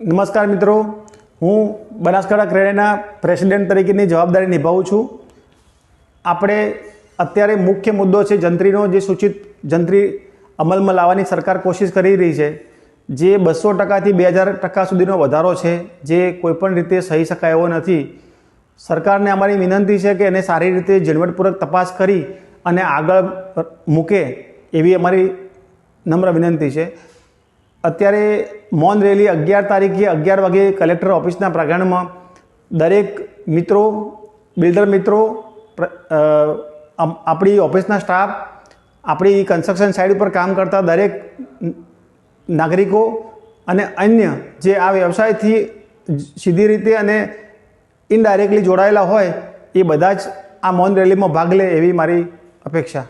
નમસ્કાર મિત્રો. હું બનાસકાંઠા ક્રેડેના પ્રેસિડેન્ટ તરીકેની જવાબદારી નિભાવું છું. આપણે અત્યારે મુખ્ય મુદ્દો છે જંત્રીનો જે સૂચિત જંત્રી અમલમાં લાવવાની સરકાર કોશિશ કરી રહી છે. જે બસો ટકાથી બે હજાર ટકા સુધીનો વધારો છે, જે કોઈપણ રીતે સહી શકાય એવો નથી. સરકારને અમારી વિનંતી છે કે એને સારી રીતે ઝીણવટપૂર્વક તપાસ કરી અને આગળ મૂકે એવી અમારી નમ્ર વિનંતી છે. અત્યારે મૌન રેલી અગિયાર તારીખે અગિયાર વાગે કલેક્ટર ઓફિસના પ્રાંગણમાં દરેક મિત્રો, બિલ્ડર મિત્રો આપણી ઓફિસના સ્ટાફ, આપણી કન્સ્ટ્રક્શન સાઇટ ઉપર કામ કરતા દરેક નાગરિકો અને અન્ય જે આ વ્યવસાયથી સીધી રીતે અને ઇનડાયરેક્ટલી જોડાયેલા હોય, એ બધા જ આ મૌન રેલીમાં ભાગ લે એવી મારી અપેક્ષા.